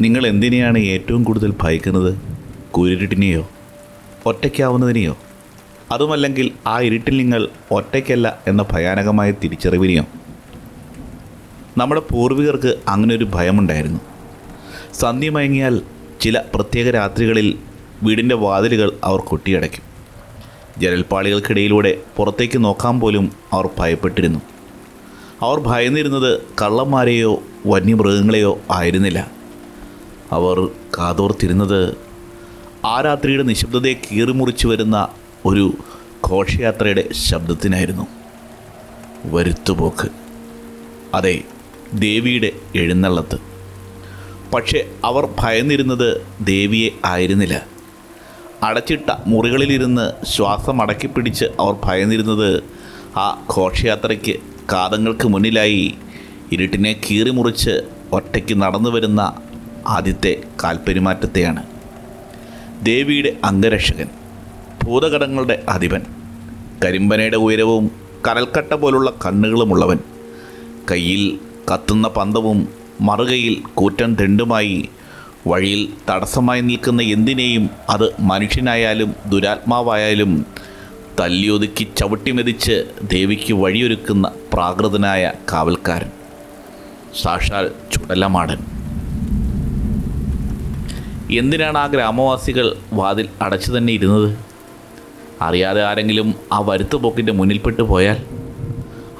നിങ്ങൾ എന്തിനെയാണ് ഏറ്റവും കൂടുതൽ ഭയക്കുന്നത്? കുരുട്ടിനെയോ ഒറ്റയ്ക്കാവുന്നതിനെയോ? അതുമല്ലെങ്കിൽ ആ ഇരുട്ടിൽ നിങ്ങൾ ഒറ്റയ്ക്കല്ല എന്ന ഭയാനകമായ തിരിച്ചറിവിനെയോ? നമ്മുടെ പൂർവികർക്ക് അങ്ങനെ ഒരു ഭയമുണ്ടായിരുന്നു. സന്ധ്യ മയങ്ങിയാൽ ചില പ്രത്യേക രാത്രികളിൽ വീടിന്റെ വാതിലുകൾ അവർ കൊട്ടിയടയ്ക്കും. ജനൽപ്പാളികൾക്കിടയിലൂടെ പുറത്തേക്ക് നോക്കാൻ പോലും അവർ ഭയപ്പെട്ടിരുന്നു. അവർ ഭയന്നിരുന്നത് കള്ളന്മാരെയോ വന്യമൃഗങ്ങളെയോ ആയിരുന്നില്ല. അവർ കാതോർത്തിരുന്നത്. ആ രാത്രിയുടെ നിശബ്ദതയെ കീറിമുറിച്ച് വരുന്ന ഒരു ഘോഷയാത്രയുടെ ശബ്ദത്തിനായിരുന്നു. വരുത്തുപോക്ക്. അതെ ദേവിയുടെ എഴുന്നള്ളത്ത്. പക്ഷേ അവർ ഭയന്നിരുന്നത് ദേവിയെ ആയിരുന്നില്ല. അടച്ചിട്ട മുറികളിലിരുന്ന് ശ്വാസം അടക്കി പിടിച്ച് അവർ ഭയന്നിരുന്നത് ആ ഘോഷയാത്രയ്ക്ക് കാതങ്ങൾക്ക് മുന്നിലായി ഇരുട്ടിനെ കീറിമുറിച്ച് ഒറ്റയ്ക്ക് നടന്നു വരുന്ന ആദ്യത്തെ കാൽപ്പെരുമാറ്റത്തെയാണ് ദേവിയുടെ അംഗരക്ഷകൻ ഭൂതകടങ്ങളുടെ അധിപൻ കരിമ്പനയുടെ ഉയരവും കരൽക്കട്ട പോലുള്ള കണ്ണുകളുമുള്ളവൻ കയ്യിൽ കത്തുന്ന പന്തവും മറുകയിൽ കൂറ്റൻ തെണ്ടുമായി വഴിയിൽ തടസ്സമായി നിൽക്കുന്ന എന്തിനേയും അത് മനുഷ്യനായാലും ദുരാത്മാവായാലും തല്ലിയൊതുക്കി ചവിട്ടിമെതിച്ച് ദേവിക്ക് വഴിയൊരുക്കുന്ന പ്രാകൃതനായ കാവൽക്കാരൻ സാക്ഷാൽ ചുടലമാടൻ. എന്തിനാണ് ആ ഗ്രാമവാസികൾ വാതിൽ അടച്ചു തന്നെ ഇരുന്നത്? അറിയാതെ ആരെങ്കിലും ആ വരുത്തുപോക്കിന്റെ മുന്നിൽപ്പെട്ടു പോയാൽ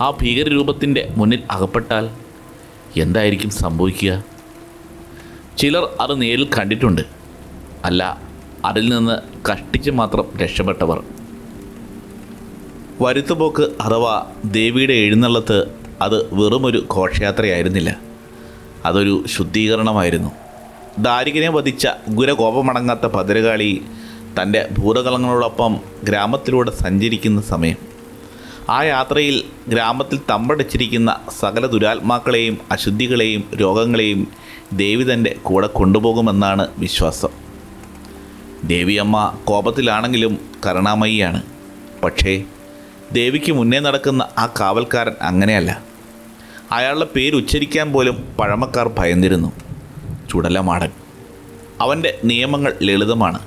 ആ ഭീകരരൂപത്തിന്റെ മുന്നിൽ അകപ്പെട്ടാൽ എന്തായിരിക്കും സംഭവിക്കുക? ചിലർ അത് നേരിൽ കണ്ടിട്ടുണ്ട്. അല്ല അതിൽ നിന്ന് കഷ്ടിച്ച് മാത്രം രക്ഷപ്പെട്ടവർ. വരുത്തുപോക്ക് അഥവാ ദേവിയുടെ എഴുന്നള്ളത്ത് അത് വെറുമൊരു ഘോഷയാത്രയായിരുന്നില്ല. അതൊരു ശുദ്ധീകരണമായിരുന്നു. ദാരികനെ വധിച്ച ഗുരകോപമടങ്ങാത്ത ഭദ്രകാളി തന്റെ ഭൂതകളങ്ങളോടൊപ്പം ഗ്രാമത്തിലൂടെ സഞ്ചരിക്കുന്ന സമയം. ആ യാത്രയിൽ ഗ്രാമത്തിൽ തമ്പടിച്ചിരിക്കുന്ന സകല ദുരാത്മാക്കളെയും അശുദ്ധികളെയും രോഗങ്ങളെയും ദേവി തന്റെ കൂടെ കൊണ്ടുപോകുമെന്നാണ് വിശ്വാസം. ദേവിയമ്മ കോപത്തിലാണെങ്കിലും കരുണാമയിയാണ്. പക്ഷേ ദേവിക്ക് മുന്നേ നടക്കുന്ന ആ കാവൽക്കാരൻ അങ്ങനെയല്ല. അയാളുടെ പേര് ഉച്ചരിക്കാൻ പോലും പഴമക്കാർ ഭയന്നിരുന്നു. ചുടലമാടൻ അവന്റെ നിയമങ്ങൾ ലളിതമാണ്.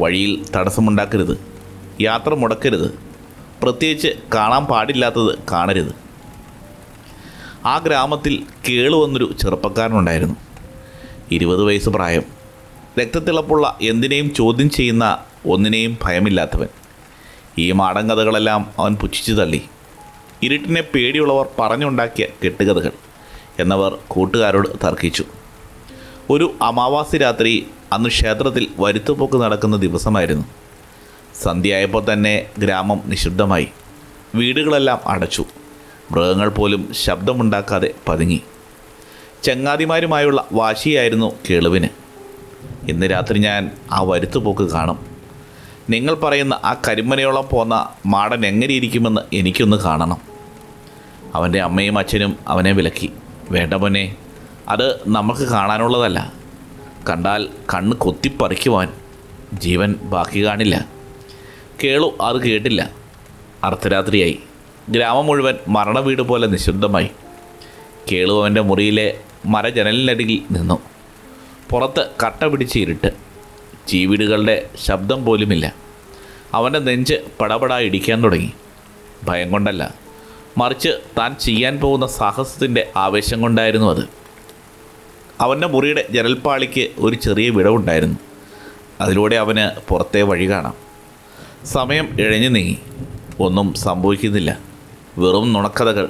വഴിയിൽ തടസ്സമുണ്ടാക്കരുത്. യാത്ര മുടക്കരുത്. പ്രത്യേകിച്ച് കാണാൻ പാടില്ലാത്തത് കാണരുത്. ആ ഗ്രാമത്തിൽ കേളു വന്നൊരു ചെറുപ്പക്കാരനുണ്ടായിരുന്നു. ഇരുപത് വയസ്സ് പ്രായം. രക്തത്തിളപ്പുള്ള എന്തിനേയും ചോദ്യം ചെയ്യുന്ന ഒന്നിനെയും ഭയമില്ലാത്തവൻ. ഈ മാടൻ കഥകളെല്ലാം അവൻ പുച്ഛിച്ചു തള്ളി. ഇരുട്ടിനെ പേടിയുള്ളവർ പറഞ്ഞുണ്ടാക്കിയ കെട്ടുകഥകൾ എന്നവർ കൂട്ടുകാരോട് തർക്കിച്ചു. ഒരു അമാവാസി രാത്രി അന്ന് ക്ഷേത്രത്തിൽ വരുത്തുപോക്ക് നടക്കുന്ന ദിവസമായിരുന്നു. സന്ധ്യയായപ്പോൾ തന്നെ ഗ്രാമം നിശബ്ദമായി. വീടുകളെല്ലാം അടച്ചു. മൃഗങ്ങൾ പോലും ശബ്ദമുണ്ടാക്കാതെ പതുങ്ങി. ചങ്ങാതിമാരുമായുള്ള വാശിയായിരുന്നു കേളുവിന്. ഇന്ന് രാത്രി ഞാൻ ആ വരുത്തുപോക്ക് കാണും. നിങ്ങൾ പറയുന്ന ആ കരിമനയോളം പോന്ന മാടൻ എങ്ങനെ ഇരിക്കുമെന്ന് എനിക്കൊന്ന് കാണണം. അവന്റെ അമ്മയും അച്ഛനും അവനെ വിലക്കി. വേണ്ട അത് നമുക്ക് കാണാനുള്ളതല്ല. കണ്ടാൽ കണ്ണ് കൊത്തിപ്പറിക്കുവാൻ ജീവൻ ബാക്കി കാണില്ല. കേളു അത് കേട്ടില്ല. അർദ്ധരാത്രിയായി. ഗ്രാമം മുഴുവൻ മരണ വീട് പോലെ നിശബ്ദമായി. കേളു അവന്റെ മുറിയിലെ മരജനലിനരികിൽ നിന്നു. പുറത്ത് കട്ട പിടിച്ച് ഇരുട്ട്. ജീവിടുകളുടെ ശബ്ദം പോലുമില്ല. അവന്റെ നെഞ്ച് പടപടാ ഇടിക്കാൻ തുടങ്ങി. ഭയം കൊണ്ടല്ല. മറിച്ച് താൻ ചെയ്യാൻ പോകുന്ന സാഹസത്തിന്റെ ആവേശം കൊണ്ടായിരുന്നു അത്. അവന്റെ മുറിയുടെ ജനൽപ്പാളിക്ക് ഒരു ചെറിയ വിടവുണ്ടായിരുന്നു. അതിലൂടെ അവന് പുറത്തെ വഴി കാണാം. സമയം ഇഴഞ്ഞു നീങ്ങി. ഒന്നും സംഭവിക്കുന്നില്ല. വെറും നുണക്കഥകൾ.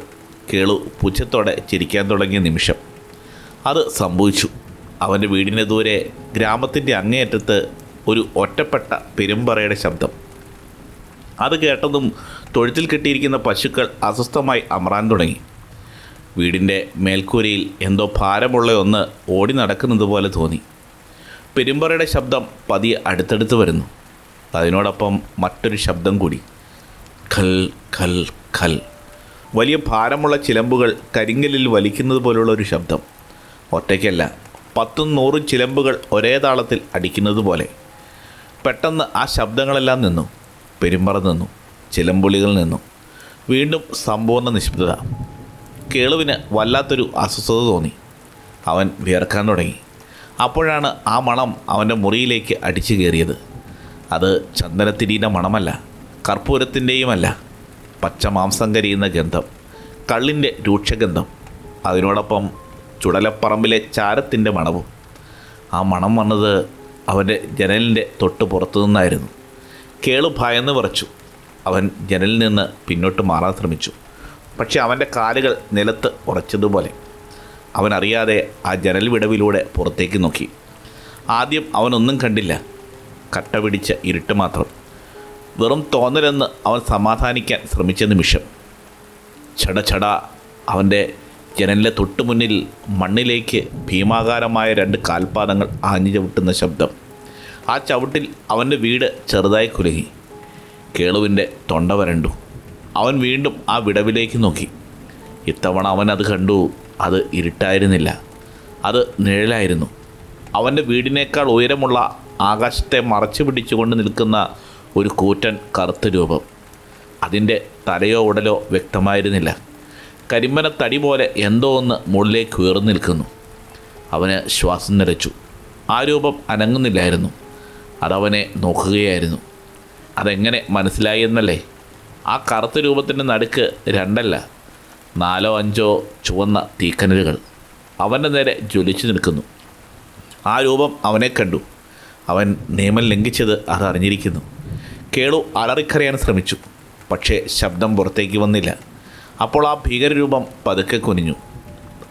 കേളു പുച്ഛത്തോടെ ചിരിക്കാൻ തുടങ്ങിയ നിമിഷം. അത് സംഭവിച്ചു. അവന്റെ വീടിന് ദൂരെ ഗ്രാമത്തിന്റെ അങ്ങേയറ്റത്ത് ഒരു ഒറ്റപ്പെട്ട പെരുമ്പറയുടെ ശബ്ദം. അത് കേട്ടതും തൊഴുത്തിൽ കെട്ടിയിരിക്കുന്ന പശുക്കൾ അസ്വസ്ഥമായി അമറാൻ തുടങ്ങി. വീടിന്റെ മേൽക്കൂരയിൽ എന്തോ ഭാരമുള്ള ഒന്ന് ഓടി നടക്കുന്നത് പോലെ തോന്നി. പെരുമ്പറയുടെ ശബ്ദം പതിയെ അടുത്തടുത്ത് വരുന്നു. അതിനോടൊപ്പം മറ്റൊരു ശബ്ദം കൂടി. ഖൽ ഖൽ ഖൽ. വലിയ ഭാരമുള്ള ചിലമ്പുകൾ കരിങ്കലിൽ വലിക്കുന്നത് പോലുള്ള ഒരു ശബ്ദം. ഒറ്റയ്ക്കല്ല പത്തും നൂറും ചിലമ്പുകൾ ഒരേ താളത്തിൽ അടിക്കുന്നത് പോലെ. പെട്ടെന്ന് ആ ശബ്ദങ്ങളെല്ലാം നിന്നു. പെരുമ്പറ നിന്നു ചിലമ്പുളികൾ നിന്നു. വീണ്ടും സമ്പൂർണ നിശബ്ദത. കേളുവിന് വല്ലാത്തൊരു അസ്വസ്ഥത തോന്നി. അവൻ വിയർക്കാൻ തുടങ്ങി. അപ്പോഴാണ് ആ മണം അവന്റെ മുറിയിലേക്ക് അടിച്ചു കയറിയത്. അത് ചന്ദനത്തിരിയുടെ മണമല്ല കർപ്പൂരത്തിന്റെയുമല്ല പച്ച മാംസം കരിയുന്ന ഗന്ധം കള്ളിന്റെ രൂക്ഷഗന്ധം അതിനോടൊപ്പം ചുടലപ്പറമ്പിലെ ചാരത്തിന്റെ മണവും. ആ മണം വന്നത് അവന്റെ ജനലിന്റെ തൊട്ട് പുറത്തു നിന്നായിരുന്നു കേളു ഭയന്ന് വിറച്ചു. അവൻ ജനലിൽ നിന്ന് പിന്നോട്ട് മാറാൻ ശ്രമിച്ചു. പക്ഷെ അവന്റെ കാലുകൾ നിലത്ത് ഉറച്ചതുപോലെ. അവനറിയാതെ ആ ജനൽ വിടവിലൂടെ പുറത്തേക്ക് നോക്കി. ആദ്യം അവനൊന്നും കണ്ടില്ല. കട്ട പിടിച്ച ഇരുട്ട് മാത്രം. വെറും തോന്നലെന്ന് അവൻ സമാധാനിക്കാൻ ശ്രമിച്ച നിമിഷം ചട ചട അവന്റെ ജനലിലെ തൊട്ടു മുന്നിൽ മണ്ണിലേക്ക് ഭീമാകാരമായ രണ്ട് കാൽപാദങ്ങൾ ആഞ്ഞു ചവിട്ടുന്ന ശബ്ദം. ആ ചവിട്ടിൽ അവന്റെ വീട് ചെറുതായി കുലുങ്ങി. കേളുവിന്റെ തൊണ്ട വരണ്ടു. അവൻ വീണ്ടും ആ വിടവിലേക്ക് നോക്കി. ഇത്തവണ അവൻ അത് കണ്ടു. അത് ഇരുട്ടായിരുന്നില്ല. അത് നിഴലായിരുന്നു. അവന്റെ വീടിനേക്കാൾ ഉയരമുള്ള ആകാശത്തെ മറച്ചു പിടിച്ചുകൊണ്ട് നിൽക്കുന്ന ഒരു കൂറ്റൻ കറുത്ത രൂപം. അതിന്റെ തലയോ ഉടലോ വ്യക്തമായിരുന്നില്ല. കരിമ്പന തടി പോലെ എന്തോ ഒന്ന് മുകളിലേക്ക് ഉയർന്നു നിൽക്കുന്നു. അവന് ശ്വാസം നിറച്ചു. ആ രൂപം അനങ്ങുന്നില്ലായിരുന്നു. അതവനെ നോക്കുകയായിരുന്നു. അതെങ്ങനെ മനസ്സിലായി എന്നല്ലേ? ആ കറുത്ത രൂപത്തിന്റെ നടുക്ക് രണ്ടല്ല നാലോ അഞ്ചോ ചുവന്ന തീക്കനലുകൾ. അവന്റെ നേരെ ജ്വലിച്ചു നിൽക്കുന്നു. ആ രൂപം അവനെ കണ്ടു. അവൻ നിയമം ലംഘിച്ചത് അത് അറിഞ്ഞിരിക്കുന്നു. കേളു അലറിക്കറിയാൻ ശ്രമിച്ചു പക്ഷേ ശബ്ദം പുറത്തേക്ക് വന്നില്ല. അപ്പോൾ ആ ഭീകരരൂപം പതുക്കെ കുനിഞ്ഞു.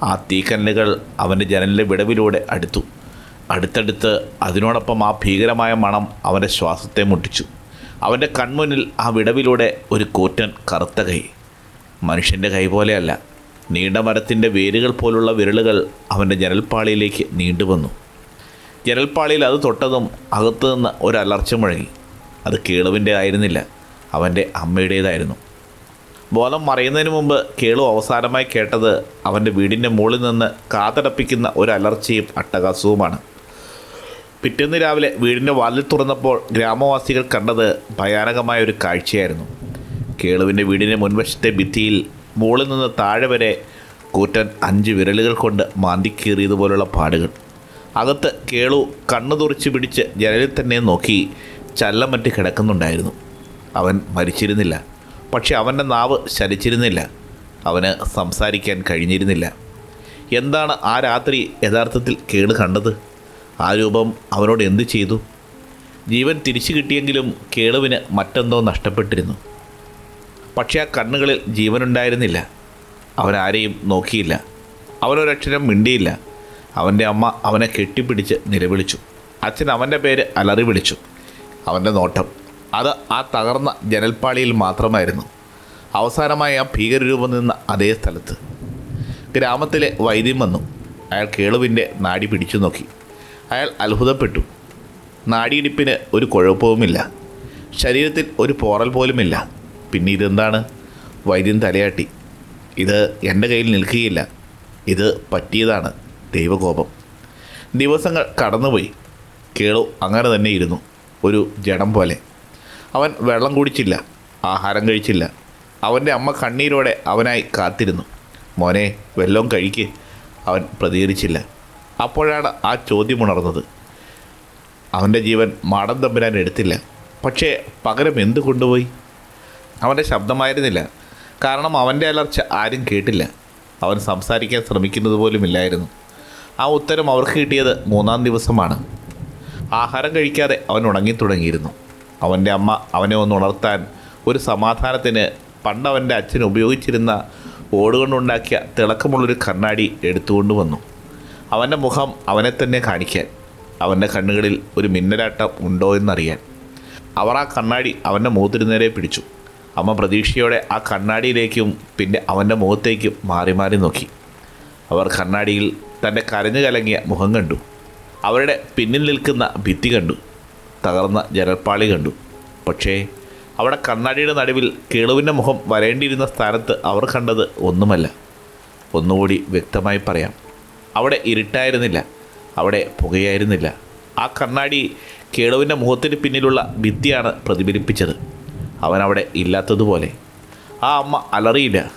ആ തീക്കനലുകൾ അവന്റെ ജനലിലെ വിടവിലൂടെ അടുത്തു. അടുത്തടുത്ത് അതിനോടൊപ്പം ആ ഭീകരമായ മണം അവന്റെ ശ്വാസത്തെ മുട്ടിച്ചു. അവന്റെ കൺമുന്നിൽ ആ വിടവിലൂടെ ഒരു കൂറ്റൻ കറുത്ത കൈ. മനുഷ്യന്റെ കൈ പോലെയല്ല. നീണ്ട മരത്തിന്റെ വേരുകൾ പോലുള്ള വിരലുകൾ അവന്റെ ജനൽപ്പാളിയിലേക്ക് നീണ്ടുവന്നു. ജനൽപ്പാളിയിൽ അത് തൊട്ടതും അകത്തു നിന്ന് ഒരു മുഴങ്ങി. അത് കേളുവിന്റെ ആയിരുന്നില്ല. അവന്റെ അമ്മയുടേതായിരുന്നു. ബോധം മറയുന്നതിന് മുമ്പ് കേളു അവസാനമായി കേട്ടത് അവന്റെ വീടിന്റെ മുകളിൽ നിന്ന് കാതടപ്പിക്കുന്ന ഒരു അലർച്ചയും അട്ടഹാസവുമാണ് പിറ്റേന്ന് രാവിലെ വീടിന്റെ വാതിൽ തുറന്നപ്പോൾ ഗ്രാമവാസികൾ കണ്ടത് ഭയാനകമായ ഒരു കാഴ്ചയായിരുന്നു. കേളുവിന്റെ വീടിന്റെ മുൻവശത്തെ ഭിത്തിയിൽ മുകളിൽ നിന്ന് താഴെ വരെ കൂറ്റൻ അഞ്ച് വിരലുകൾ കൊണ്ട് മാന്തിക്കീറിയതുപോലുള്ള പാടുകൾ. അകത്ത് കേളു കണ്ണു തുറച്ച് പിടിച്ച് ജനലിൽ തന്നെ നോക്കി ചല്ലം മറ്റ് കിടക്കുന്നുണ്ടായിരുന്നു. അവൻ മരിച്ചിരുന്നില്ല. പക്ഷെ അവന്റെ നാവ് ശലിച്ചിരുന്നില്ല അവന് സംസാരിക്കാൻ കഴിഞ്ഞിരുന്നില്ല. എന്താണ് ആ രാത്രി യഥാർത്ഥത്തിൽ കേട് കണ്ടത്? ആ രൂപം അവനോട് എന്തു ചെയ്തു? ജീവൻ തിരിച്ചു കിട്ടിയെങ്കിലും കേളുവിന് മറ്റെന്തോ നഷ്ടപ്പെട്ടിരുന്നു. പക്ഷേ ആ കണ്ണുകളിൽ ജീവനുണ്ടായിരുന്നില്ല. അവൻ ആരെയും നോക്കിയില്ല. അവനൊരക്ഷരം മിണ്ടിയില്ല. അവന്റെ അമ്മ അവനെ കെട്ടിപ്പിടിച്ച് നിലവിളിച്ചു. അച്ഛൻ അവന്റെ പേര് അലറി വിളിച്ചു. അവന്റെ നോട്ടം. അത് ആ തകർന്ന ജനൽപ്പാളിയിൽ മാത്രമായിരുന്നു. അവസാനമായി ആ ഭീകരരൂപം നിന്ന അതേ സ്ഥലത്ത്. ഗ്രാമത്തിലെ വൈദ്യം വന്നു. അയാൾ കേളുവിന്റെ നാടി പിടിച്ചു നോക്കി. അയാൾ അത്ഭുതപ്പെട്ടു. നാടിയിടിപ്പിന് ഒരു കുഴപ്പവുമില്ല. ശരീരത്തിൽ ഒരു പോറൽ പോലുമില്ല. പിന്നെ ഇതെന്താണ് വൈദ്യൻ തലയാട്ടി. ഇത് എന്റെ കയ്യിൽ നിൽക്കുകയില്ല. ഇത് പറ്റിയതാണ് ദൈവകോപം. ദിവസങ്ങൾ കടന്നുപോയി. കേളു അങ്ങനെ തന്നെ ഇരുന്നു. ഒരു ജഡം പോലെ. അവൻ വെള്ളം കുടിച്ചില്ല. ആഹാരം കഴിച്ചില്ല. അവന്റെ അമ്മ കണ്ണീരോടെ അവനായി കാത്തിരുന്നു. മോനെ വെള്ളവും കഴിക്ക്. അവൻ പ്രതികരിച്ചില്ല. അപ്പോഴാണ് ആ ചോദ്യം ഉണർന്നത്. അവന്റെ ജീവൻ മാടം തമ്പുരാൻ എടുത്തില്ല. പക്ഷേ പകരം എന്ത് കൊണ്ടുപോയി? അവന്റെ ശബ്ദമായിരുന്നില്ല. കാരണം അവന്റെ അലർച്ച ആരും കേട്ടില്ല. അവൻ സംസാരിക്കാൻ ശ്രമിക്കുന്നത് പോലുമില്ലായിരുന്നു ആ ഉത്തരം അവർക്ക് കിട്ടിയത് മൂന്നാം ദിവസമാണ്. ആഹാരം കഴിക്കാതെ അവൻ ഉണങ്ങി തുടങ്ങിയിരുന്നു അവന്റെ അമ്മ അവനെ ഒന്ന് ഉണർത്താൻ ഒരു സമാധാനത്തിന് പണ്ട് അവന്റെ അച്ഛൻ ഉപയോഗിച്ചിരുന്ന ഓടുകൊണ്ടുണ്ടാക്കിയ തിളക്കമുള്ളൊരു കണ്ണാടി എടുത്തുകൊണ്ട് വന്നു അവന്റെ മുഖം അവനെ തന്നെ കാണിക്കാൻ അവന്റെ കണ്ണുകളിൽ ഒരു മിന്നലാട്ടം ഉണ്ടോ എന്നറിയാൻ. അവർ ആ കണ്ണാടി അവന്റെ മുഖത്തിന് നേരെ പിടിച്ചു. അമ്മ പ്രതീക്ഷയോടെ ആ കണ്ണാടിയിലേക്കും പിന്നെ അവന്റെ മുഖത്തേക്കും മാറി മാറി നോക്കി. അവർ കണ്ണാടിയിൽ തന്റെ കരഞ്ഞു കലങ്ങിയ മുഖം കണ്ടു. അവരുടെ പിന്നിൽ നിൽക്കുന്ന ഭിത്തി കണ്ടു. തകർന്ന ജനൽപ്പാളി കണ്ടു. പക്ഷേ അവിടെ കണ്ണാടിയുടെ നടുവിൽ കേളുവിന്റെ മുഖം വരേണ്ടിയിരുന്ന സ്ഥാനത്ത് അവർ കണ്ടത് ഒന്നുമല്ല. ഒന്നുകൂടി വ്യക്തമായി പറയാം. അവിടെ ഇരുട്ടായിരുന്നില്ല അവിടെ പുകയായിരുന്നില്ല. ആ കണ്ണാടി കേളുവിന്റെ മുഖത്തിന് പിന്നിലുള്ള ഭിത്തിയാണ് പ്രതിഫലിപ്പിച്ചത്. അവൻ അവിടെ ഇല്ലാത്തതുപോലെ. ആ അമ്മ അലറിയില്ല.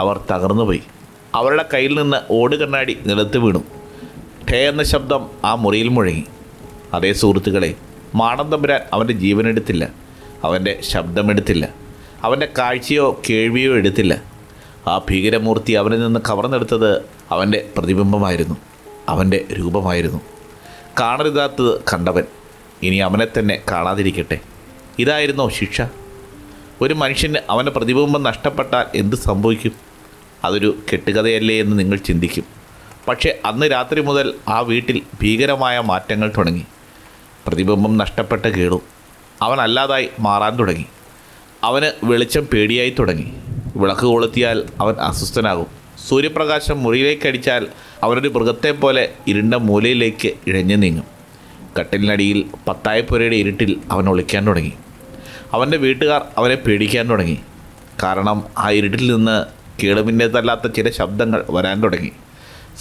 അവർ തകർന്നുപോയി. അവരുടെ കയ്യിൽ നിന്ന് ഓട് കണ്ണാടി നിലത്ത് വീണു. ഠേ എന്ന ശബ്ദം ആ മുറിയിൽ മുഴങ്ങി. അതേ സുഹൃത്തുക്കളെ മാടം തമ്പുരാൻ അവന്റെ ജീവനെടുത്തില്ല. അവന്റെ ശബ്ദമെടുത്തില്ല. അവന്റെ കാഴ്ചയോ കേൾവിയോ എടുത്തില്ല. ആ ഭീകരമൂർത്തി അവനിൽ നിന്ന് കവർന്നെടുത്തത് അവന്റെ പ്രതിബിംബമായിരുന്നു. അവന്റെ രൂപമായിരുന്നു. കാണരുതാത്തത് കണ്ടവൻ ഇനി അവനെ തന്നെ കാണാതിരിക്കട്ടെ. ഇതായിരുന്നോ ശിക്ഷ. ഒരു മനുഷ്യന് അവന്റെ പ്രതിബിംബം നഷ്ടപ്പെട്ടാൽ എന്ത് സംഭവിക്കും? അതൊരു കെട്ടുകഥയല്ലേ എന്ന് നിങ്ങൾ ചിന്തിക്കും. പക്ഷേ അന്ന് രാത്രി മുതൽ ആ വീട്ടിൽ ഭീകരമായ മാറ്റങ്ങൾ തുടങ്ങി. പ്രതിബിംബം നഷ്ടപ്പെട്ട കേളു അവനല്ലാതായി മാറാൻ തുടങ്ങി. അവന് വെളിച്ചം പേടിയായി തുടങ്ങി. വിളക്ക് കൊളുത്തിയാൽ അവൻ അസ്വസ്ഥനാകും. സൂര്യപ്രകാശം മുറിയിലേക്ക് അടിച്ചാൽ അവരൊരു മൃഗത്തെ പോലെ ഇരുണ്ട മൂലയിലേക്ക് ഇഴഞ്ഞു നീങ്ങും. കട്ടിലിനടിയിൽ പത്തായപ്പുരയുടെ ഇരുട്ടിൽ അവൻ ഒളിക്കാൻ തുടങ്ങി. അവന്റെ വീട്ടുകാർ അവനെ പേടിക്കാൻ തുടങ്ങി. കാരണം ആ ഇരുട്ടിൽ നിന്ന് കേളുവിന്റേതല്ലാത്ത ചില ശബ്ദങ്ങൾ വരാൻ തുടങ്ങി.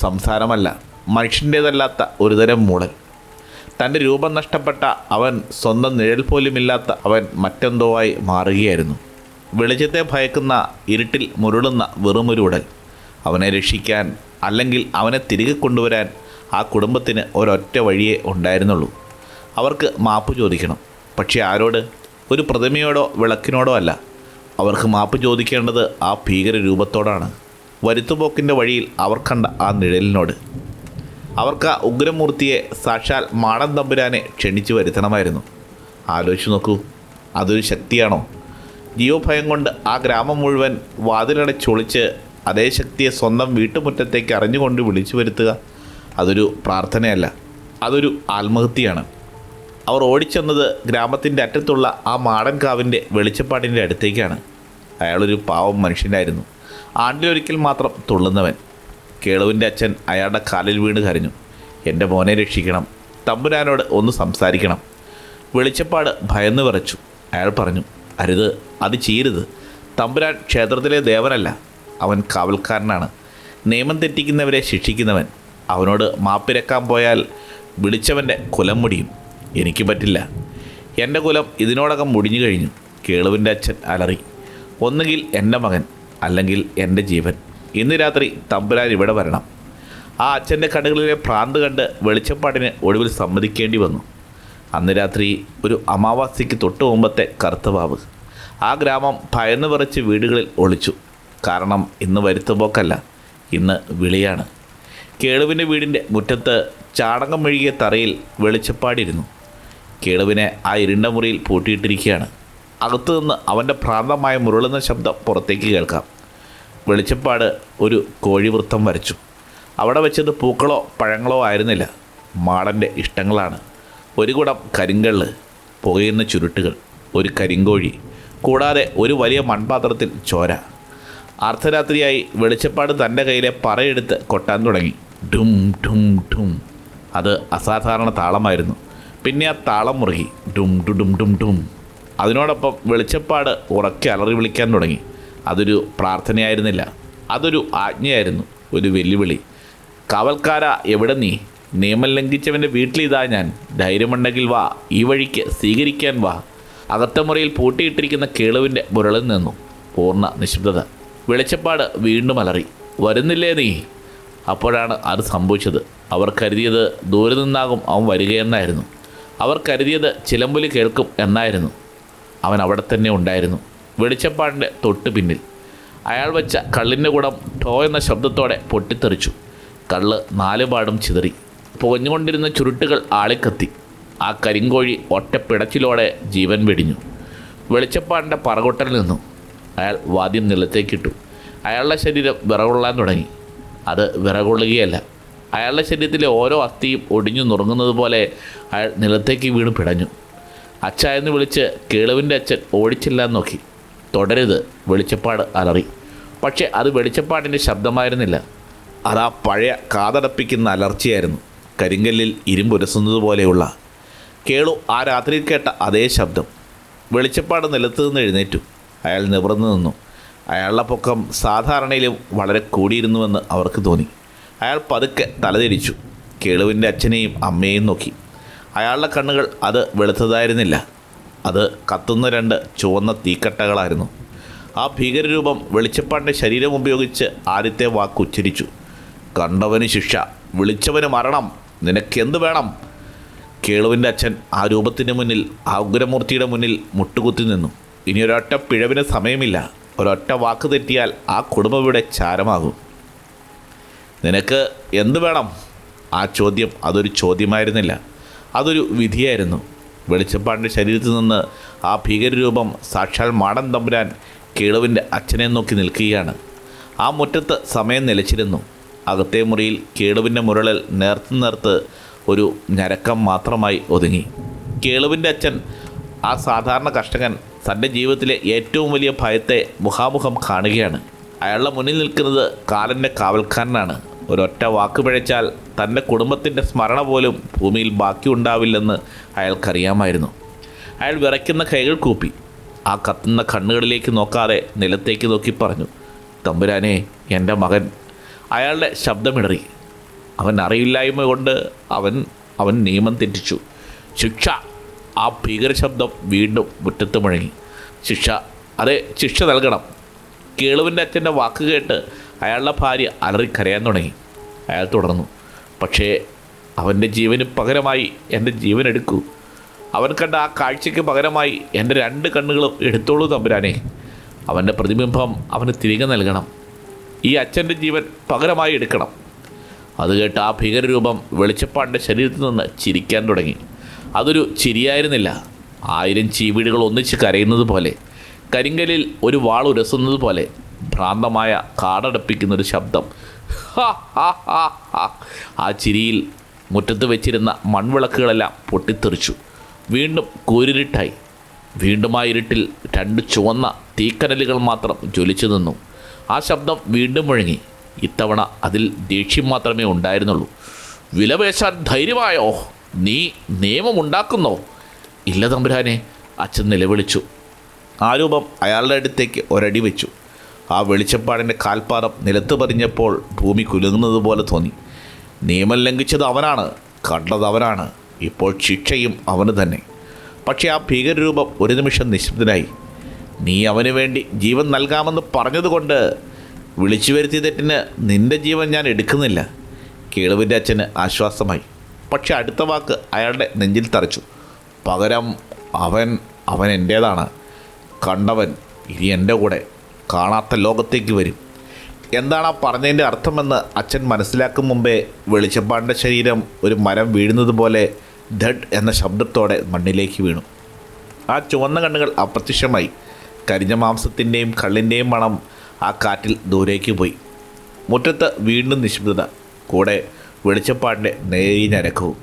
സംസാരമല്ല മനുഷ്യന്റേതല്ലാത്ത ഒരുതരം മൂളൽ. തന്റെ രൂപം നഷ്ടപ്പെട്ട അവൻ സ്വന്തം നിഴൽ പോലുമില്ലാത്ത അവൻ മറ്റെന്തോ ആയി മാറുകയായിരുന്നു. വെളിച്ചത്തെ ഭയക്കുന്ന ഇരുട്ടിൽ മുരുളുന്ന വെറുമൊരു ഉടൽ. അവനെ രക്ഷിക്കാൻ അല്ലെങ്കിൽ അവനെ തിരികെ കൊണ്ടുവരാൻ ആ കുടുംബത്തിന് ഒരൊറ്റ വഴിയേ ഉണ്ടായിരുന്നുള്ളൂ. അവർക്ക് മാപ്പ് ചോദിക്കണം. പക്ഷേ ആരോട്? ഒരു പ്രതിമയോടോ വിളക്കിനോടോ അല്ല. അവർക്ക് മാപ്പ് ചോദിക്കേണ്ടത് ആ ഭീകര രൂപത്തോടാണ്. വരുത്തുപോക്കിന്റെ വഴിയിൽ അവർ കണ്ട ആ നിഴലിനോട്. അവർക്ക് ആ ഉഗ്രമൂർത്തിയെ സാക്ഷാൽ മാടൻ തമ്പുരാനെ ക്ഷണിച്ചു വരുത്തണമായിരുന്നു. ആലോചിച്ച് നോക്കൂ. അതൊരു ശക്തിയാണോ? ജീവഭയം കൊണ്ട് ആ ഗ്രാമം മുഴുവൻ വാതിലടച്ചൊളിച്ച് അതേ ശക്തിയെ സ്വന്തം വീട്ടുമുറ്റത്തേക്ക് അറിഞ്ഞുകൊണ്ട് വിളിച്ചു വരുത്തുക അതൊരു പ്രാർത്ഥനയല്ല അതൊരു ആത്മഹത്യയാണ്. അവർ ഓടിച്ചെന്നത് ഗ്രാമത്തിന്റെ അറ്റത്തുള്ള ആ മാടൻ കാവിന്റെ വെളിച്ചപ്പാടിന്റെ അടുത്തേക്കാണ്. അയാളൊരു പാവം മനുഷ്യനായിരുന്നു. ആണ്ടിലൊരിക്കൽ മാത്രം തുള്ളുന്നവൻ. കേളുവിന്റെ അച്ഛൻ അയാളുടെ കാലിൽ വീണ് കരഞ്ഞു. എന്റെ മോനെ രക്ഷിക്കണം. തമ്പുരാനോട് ഒന്ന് സംസാരിക്കണം. വെളിച്ചപ്പാട് ഭയന്ന് വിറച്ചു. അയാൾ പറഞ്ഞു അരുത് അത് ചെയ്യരുത്. തമ്പുരാൻ ക്ഷേത്രത്തിലെ ദേവനല്ല. അവൻ കാവൽക്കാരനാണ്. നിയമം തെറ്റിക്കുന്നവരെ ശിക്ഷിക്കുന്നവൻ. അവനോട് മാപ്പിരക്കാൻ പോയാൽ വിളിച്ചവന്റെ കുലം മുടിയും. എനിക്ക് പറ്റില്ല. എന്റെ കുലം ഇതിനോടകം മുടിഞ്ഞു കഴിഞ്ഞു. കേളുവിന്റെ അച്ഛൻ അലറി. ഒന്നുകിൽ എന്റെ മകൻ അല്ലെങ്കിൽ എന്റെ ജീവൻ. ഇന്ന് രാത്രി തമ്പുരാൻ ഇവിടെ വരണം. ആ അച്ഛന്റെ കണ്ണുകളിലെ ഭ്രാന്ത് കണ്ട് വെളിച്ചപ്പാടിന് ഒടുവിൽ സമ്മതിക്കേണ്ടി വന്നു. അന്ന് രാത്രി ഒരു അമാവാസിക്ക് തൊട്ടു മുമ്പത്തെ ആ ഗ്രാമം ഭയന്ന് വിറച്ച് വീടുകളിൽ ഒളിച്ചു. കാരണം ഇന്ന് വരുത്തുപോക്കല്ല. ഇന്ന് വിളിയാണ്. കേളുവിന്റെ വീടിന്റെ മുറ്റത്ത് ചാണകം മെഴുകിയ തറയിൽ വെളിച്ചപ്പാടിരുന്നു. കേളുവിനെ ആ ഇരുണ്ട മുറിയിൽ പൂട്ടിയിട്ടിരിക്കുകയാണ്. അകത്തു നിന്ന് അവന്റെ ഭ്രാന്തമായ മുരളുന്ന ശബ്ദം പുറത്തേക്ക് കേൾക്കാം. വെളിച്ചപ്പാട് ഒരു കോഴിവൃത്തം വരച്ചു. അവിടെ വെച്ചത് പൂക്കളോ പഴങ്ങളോ ആയിരുന്നില്ല. മാടന്റെ ഇഷ്ടങ്ങളാണ്. ഒരു കുടം കരിങ്കള്ള് പുകയുന്ന ചുരുട്ടുകൾ ഒരു കരിങ്കോഴി കൂടാതെ ഒരു വലിയ മൺപാത്രത്തിൽ ചോര. അർദ്ധരാത്രിയായി വെളിച്ചപ്പാട് തന്റെ കയ്യിലെ പറയെടുത്ത് കൊട്ടാൻ തുടങ്ങി. ഡും ഡും ഡും അത് അസാധാരണ താളമായിരുന്നു. പിന്നെ ആ താളം മുറുകി. ഡും ഡു ഡും ഡും ഡും അതിനോടൊപ്പം വെളിച്ചപ്പാട് ഉറക്കെ അലറി വിളിക്കാൻ തുടങ്ങി. അതൊരു പ്രാർത്ഥനയായിരുന്നില്ല. അതൊരു ആജ്ഞയായിരുന്നു. ഒരു വെല്ലുവിളി. കാവൽക്കാര എവിടെ നീ? നിയമം ലംഘിച്ചവന്റെ വീട്ടിലിതാ ഞാൻ. ധൈര്യമുണ്ടെങ്കിൽ വാ. ഈ വഴിക്ക് സ്വീകരിക്കാൻ വാ. അകത്തമുറിയിൽ പൂട്ടിയിട്ടിരിക്കുന്ന കേളുവിന്റെ മുരളിൽ നിന്നു പൂർണ നിശബ്ദത. വെളിച്ചപ്പാട് വീണ്ടും അലറി. വരുന്നില്ലേ നീ? അപ്പോഴാണ് അത് സംഭവിച്ചത്. അവർ കരുതിയത് ദൂരെ നിന്നാകും അവൻ വരികയെന്നായിരുന്നു. അവർ കരുതിയത് ചിലമ്പൊലി കേൾക്കും എന്നായിരുന്നു. അവൻ അവിടെ തന്നെ ഉണ്ടായിരുന്നു. വെളിച്ചപ്പാടിന്റെ തൊട്ട് പിന്നിൽ. അയാൾ വെച്ച കള്ളിന്റെ കുടം ടോ എന്ന ശബ്ദത്തോടെ പൊട്ടിത്തെറിച്ചു. കള്ള് നാലുപാടും ചിതറി. പുകഞ്ഞുകൊണ്ടിരുന്ന ചുരുട്ടുകൾ ആളിക്കത്തി. ആ കരിങ്കോഴി ഒറ്റപ്പിടച്ചിലോടെ ജീവൻ വെടിഞ്ഞു. വെളിച്ചപ്പാടിന്റെ പറകൊട്ടൽ നിന്നു. അയാൾ വാദ്യം നിലത്തേക്കിട്ടു. അയാളുടെ ശരീരം വിറകൊള്ളാൻ തുടങ്ങി. അത് വിറകൊള്ളുകയല്ല. അയാളുടെ ശരീരത്തിലെ ഓരോ അസ്ഥിയും ഒടിഞ്ഞു നുറുങ്ങുന്നത് പോലെ അയാൾ നിലത്തേക്ക് വീണ് പിടഞ്ഞു. അച്ഛ എന്ന് വിളിച്ച് കേളുവിന്റെ അച്ഛൻ ഓടിച്ചില്ലാൻ നോക്കി. തുടരുത് വെളിച്ചപ്പാട് അലറി. പക്ഷേ അത് വെളിച്ചപ്പാടിന്റെ ശബ്ദമായിരുന്നില്ല. അതാ പഴയ കാതടപ്പിക്കുന്ന അലർച്ചയായിരുന്നു. കരിങ്കല്ലിൽ ഇരുമ്പുരസുന്നത് പോലെയുള്ള. കേളു ആ രാത്രിയിൽ കേട്ട അതേ ശബ്ദം. വെളിച്ചപ്പാട് നിലത്തുനിന്ന് എഴുന്നേറ്റു. അയാൾ നിവർന്നു നിന്നു. അയാളുടെ പൊക്കം സാധാരണയിലും വളരെ കൂടിയിരുന്നുവെന്ന് അവർക്ക് തോന്നി. അയാൾ പതുക്കെ തലതിരിച്ചു. കേളുവിന്റെ അച്ഛനെയും അമ്മയെയും നോക്കി. അയാളുടെ കണ്ണുകൾ അത് വെളുത്തതായിരുന്നില്ല. അത് കത്തുന്ന രണ്ട് ചുവന്ന തീക്കട്ടകളായിരുന്നു. ആ ഭീകരരൂപം വെളിച്ചപ്പാടിന്റെ ശരീരം ഉപയോഗിച്ച് ആദ്യത്തെ വാക്ക് ഉച്ചരിച്ചു. കണ്ടവന് ശിക്ഷ വിളിച്ചവന് മരണം. നിനക്കെന്ത് വേണം? കേളുവിന്റെ അച്ഛൻ ആ രൂപത്തിന് മുന്നിൽ ആ ഉഗ്രമൂർത്തിയുടെ മുന്നിൽ മുട്ടുകുത്തി നിന്നു. ഇനി ഒരൊറ്റ പിഴവിന് സമയമില്ല. ഒരൊറ്റ വാക്ക് തെറ്റിയാൽ ആ കുടുംബം ഇവിടെ ചാരമാകും. നിനക്ക് എന്ത് വേണം? ആ ചോദ്യം അതൊരു ചോദ്യമായിരുന്നില്ല. അതൊരു വിധിയായിരുന്നു. വെളിച്ചപ്പാടിന്റെ ശരീരത്തിൽ നിന്ന് ആ ഭീകരരൂപം സാക്ഷാൽ മാടൻ തമ്പുരാൻ കേളുവിന്റെ അച്ഛനെ നോക്കി നിൽക്കുകയാണ്. ആ മുറ്റത്ത് സമയം നിലച്ചിരുന്നു. അകത്തെ മുറിയിൽ കേളുവിന്റെ മുരളിൽ നേർത്ത് നേർത്ത് ഒരു ഞരക്കം മാത്രമായി ഒതുങ്ങി. കേളുവിന്റെ അച്ഛൻ ആ സാധാരണ കർഷകൻ തന്റെ ജീവിതത്തിലെ ഏറ്റവും വലിയ ഭയത്തെ മുഖാമുഖം കാണുകയാണ്. അയാളുടെ മുന്നിൽ നിൽക്കുന്നത് കാലന്റെ കാവൽക്കാരനാണ്. ഒരൊറ്റ വാക്ക് പിഴച്ചാൽ തന്റെ കുടുംബത്തിന്റെ സ്മരണ പോലും ഭൂമിയിൽ ബാക്കിയുണ്ടാവില്ലെന്ന് അയാൾക്കറിയാമായിരുന്നു. അയാൾ വിറയ്ക്കുന്ന കൈകൾ കൂപ്പി. ആ കത്തുന്ന കണ്ണുകളിലേക്ക് നോക്കാതെ നിലത്തേക്ക് നോക്കി പറഞ്ഞു തമ്പുരാനെ എന്റെ മകൻ. അയാളുടെ ശബ്ദമിടറി. അവൻ അറിയില്ലായ്മ കൊണ്ട് അവൻ അവൻ നിയമം തെറ്റിച്ചു. ശിക്ഷ ആ ഭീകര ശബ്ദം വീണ്ടും മുറ്റത്ത് മുഴങ്ങി. ശിക്ഷ അതെ ശിക്ഷ നൽകണം. കേളുവിന്റെ അച്ഛന്റെ വാക്ക് കേട്ട് അയാളുടെ ഭാര്യ അലറി കരയാൻ തുടങ്ങി. അയാൾ തുടർന്നു പക്ഷേ അവന്റെ ജീവന് പകരമായി എന്റെ ജീവൻ എടുക്കൂ. അവൻ കണ്ട ആ കാഴ്ചയ്ക്ക് പകരമായി എന്റെ രണ്ട് കണ്ണുകളും എടുത്തോളൂ തമ്പുരാനെ. അവന്റെ പ്രതിബിംബം അവന് തിരികെ നൽകണം. ഈ അച്ഛന്റെ ജീവൻ പകരമായി എടുക്കണം. അത് കേട്ട് ആ ഭീകരരൂപം വെളിച്ചപ്പാടിന്റെ ശരീരത്തിൽ നിന്ന് ചിരിക്കാൻ തുടങ്ങി. അതൊരു ചിരിയായിരുന്നില്ല. ആയിരം ചീവീടുകൾ ഒന്നിച്ച് കരയുന്നത് പോലെ കരിങ്കലിൽ ഒരു വാൾ ഉരസുന്നത് പോലെ ഭ്രാന്തമായ കാടടപ്പിക്കുന്നൊരു ശബ്ദം. ആ ചിരിയിൽ മുറ്റത്ത് വെച്ചിരുന്ന മൺവിളക്കുകളെല്ലാം പൊട്ടിത്തെറിച്ചു. വീണ്ടും കൂരിരുട്ടായി. വീണ്ടും ആ ഇരുട്ടിൽ രണ്ട് ചുവന്ന തീക്കനലുകൾ മാത്രം ജ്വലിച്ചു നിന്നു. ആ ശബ്ദം വീണ്ടും മുഴങ്ങി. ഇത്തവണ അതിൽ ദേഷ്യം മാത്രമേ ഉണ്ടായിരുന്നുള്ളൂ. വിലപേശാൻ ധൈര്യമായോ? നീ നിയമമുണ്ടാക്കുന്നോ? ഇല്ല തമ്പുരാനെ അച്ഛൻ നിലവിളിച്ചു. ആ രൂപം അയാളുടെ അടുത്തേക്ക് ഒരടി വെച്ചു. ആ വെളിച്ചപ്പാടിന്റെ കാൽപ്പാദം നിലത്ത് പതിഞ്ഞപ്പോൾ ഭൂമി കുലുങ്ങുന്നത് പോലെ തോന്നി. നിയമം ലംഘിച്ചത് അവനാണ് കണ്ടത് അവനാണ്. ഇപ്പോൾ ശിക്ഷയും അവന് തന്നെ. പക്ഷേ ആ ഭീകരരൂപം ഒരു നിമിഷം നിശബ്ദനായി. നീ അവന് വേണ്ടി ജീവൻ നൽകാമെന്ന് പറഞ്ഞതുകൊണ്ട് വിളിച്ചു വരുത്തിയ തെറ്റിന് നിന്റെ ജീവൻ ഞാൻ എടുക്കുന്നില്ല. കേളുവിന്റെ അച്ഛന് ആശ്വാസമായി. പക്ഷെ അടുത്ത വാക്ക് അയാളുടെ നെഞ്ചിൽ തറച്ചു. പകരം അവൻ അവൻ എന്റേതാണ് കണ്ടവൻ ഇനി എന്റെ കൂടെ കാണാത്ത ലോകത്തേക്ക് വരും. എന്താണ് ആ പറഞ്ഞതിന്റെ അർത്ഥമെന്ന് അച്ഛൻ മനസ്സിലാക്കും മുമ്പേ വെളിച്ചപ്പാടിന്റെ ശരീരം ഒരു മരം വീഴുന്നത് പോലെ ധഡ് എന്ന ശബ്ദത്തോടെ മണ്ണിലേക്ക് വീണു. ആ ചുവന്ന കണ്ണുകൾ അപ്രത്യക്ഷമായി. കരിഞ്ഞ മാംസത്തിന്റെയും കള്ളിന്റെയും മണം ആ കാറ്റിൽ ദൂരേക്ക് പോയി. മുറ്റത്ത് വീണ്ടും നിശബ്ദത. കൂടെ വെളിച്ചപ്പാടിന്റെ നേരിഞ്ഞരക്കവും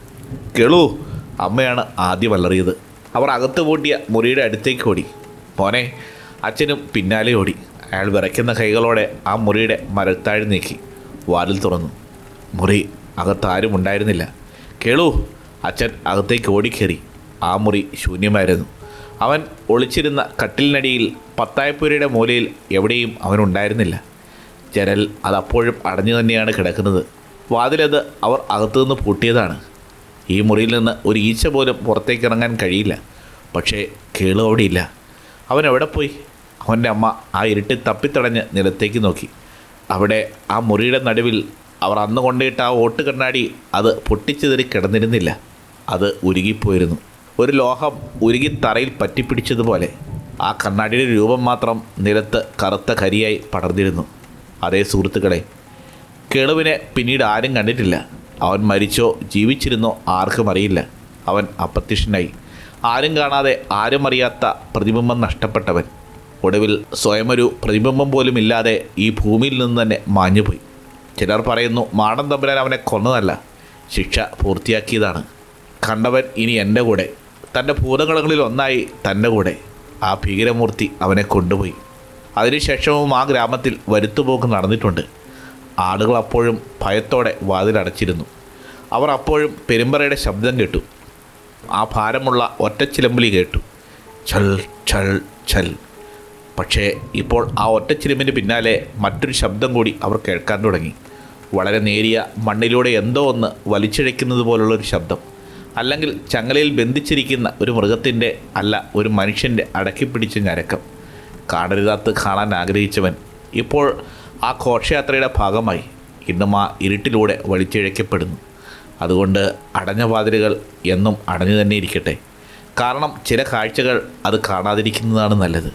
കേളു അമ്മയാണ് ആദ്യം അലറിയത്. അവർ അകത്ത് പൂട്ടിയ മുറിയുടെ അടുത്തേക്ക് ഓടി. മോനെ അച്ഛനും പിന്നാലെ ഓടി. അയാൾ വിറയ്ക്കുന്ന കൈകളോടെ ആ മുറിയുടെ മരത്താഴ് നീക്കി വാതിൽ തുറന്നു. മുറി അകത്താരും ഉണ്ടായിരുന്നില്ല. കേളു അച്ഛൻ അകത്തേക്ക് ഓടിക്കേറി. ആ മുറി ശൂന്യമായിരുന്നു. അവൻ ഒളിച്ചിരുന്ന കട്ടിലിനടിയിൽ പത്തായപ്പുരയുടെ മൂലയിൽ എവിടെയും അവനുണ്ടായിരുന്നില്ല ജനൽ അതപ്പോഴും അടഞ്ഞു തന്നെയാണ് കിടക്കുന്നത്. വാതിലത് അവർ അകത്തുനിന്ന് പൂട്ടിയതാണ്. ഈ മുറിയിൽ നിന്ന് ഒരു ഈച്ച പോലും പുറത്തേക്ക് ഇറങ്ങാൻ കഴിയില്ല. പക്ഷേ കേളു അവൻ എവിടെ പോയി? അവന്റെ അമ്മ ആ ഇരുട്ടിൽ തപ്പിത്തടഞ്ഞ് നിലത്തേക്ക് നോക്കി. അവിടെ ആ മുറിയുടെ നടുവിൽ അവർ അന്ന് കൊണ്ടിട്ട് ആ ഓട്ട് കണ്ണാടി അത് പൊട്ടിച്ചെതിരി കിടന്നിരുന്നില്ല. അത് ഉരുകിപ്പോയിരുന്നു. ഒരു ലോഹം ഉരുകി തറയിൽ പറ്റിപ്പിടിച്ചതുപോലെ ആ കണ്ണാടിയുടെ രൂപം മാത്രം നിലത്ത് കറുത്ത കരിയായി പടർന്നിരുന്നു. അതേ സുഹൃത്തുക്കളെ കേളുവിനെ പിന്നീട് ആരും കണ്ടിട്ടില്ല. അവൻ മരിച്ചോ ജീവിച്ചിരുന്നോ ആർക്കും അറിയില്ല. അവൻ അപ്രത്യക്ഷനായി. ആരും കാണാതെ ആരും അറിയാത്ത പ്രതിബിംബം നഷ്ടപ്പെട്ടവൻ. ഒടുവിൽ സ്വയമൊരു പ്രതിബിംബം പോലും ഇല്ലാതെ ഈ ഭൂമിയിൽ നിന്ന് തന്നെ മാഞ്ഞുപോയി. ചിലർ പറയുന്നു മാടൻ തമ്പുരാൻ അവനെ കൊന്നതല്ല ശിക്ഷ പൂർത്തിയാക്കിയതാണ്. കണ്ടവൻ ഇനി എന്റെ കൂടെ. തന്റെ ഭൂതങ്ങളങ്ങളിൽ ഒന്നായി തന്റെ കൂടെ. ആ ഭീകരമൂർത്തി അവനെ കൊണ്ടുപോയി. അതിനുശേഷവും ആ ഗ്രാമത്തിൽ വരുത്തുപോക്ക് നടന്നിട്ടുണ്ട്. ആളുകൾ അപ്പോഴും ഭയത്തോടെ വാതിലടച്ചിരുന്നു അവർ അപ്പോഴും പെരുമ്പറയുടെ ശബ്ദം കേട്ടു. ആ ഭാരമുള്ള ഒറ്റച്ചിലമ്പിളി കേട്ടു. ഛൽ ഛൽ ഛൽ പക്ഷേ ഇപ്പോൾ ആ ഒറ്റച്ചിലമ്പിന് പിന്നാലെ മറ്റൊരു ശബ്ദം കൂടി അവർ കേൾക്കാൻ തുടങ്ങി. വളരെ നേരിയ മണ്ണിലൂടെ എന്തോ ഒന്ന് വലിച്ചിഴയ്ക്കുന്നത് പോലുള്ളൊരു ശബ്ദം. അല്ലെങ്കിൽ ചങ്ങലയിൽ ബന്ധിച്ചിരിക്കുന്ന ഒരു മൃഗത്തിന്റെ അല്ല ഒരു മനുഷ്യന്റെ അടക്കിപ്പിടിച്ച ഞരക്കം. കാണരുതാത്ത് കാണാൻ ആഗ്രഹിച്ചവൻ ഇപ്പോൾ ആ ഘോഷയാത്രയുടെ ഭാഗമായി ഇന്നും ആ ഇരുട്ടിലൂടെ വലിച്ചിഴക്കപ്പെടുന്നു അതുകൊണ്ട് അടഞ്ഞ വാതിലുകൾ എന്നും അടഞ്ഞു തന്നെ ഇരിക്കട്ടെ. കാരണം ചില കാഴ്ചകൾ അത് കാണാതിരിക്കുന്നതാണ് നല്ലത്.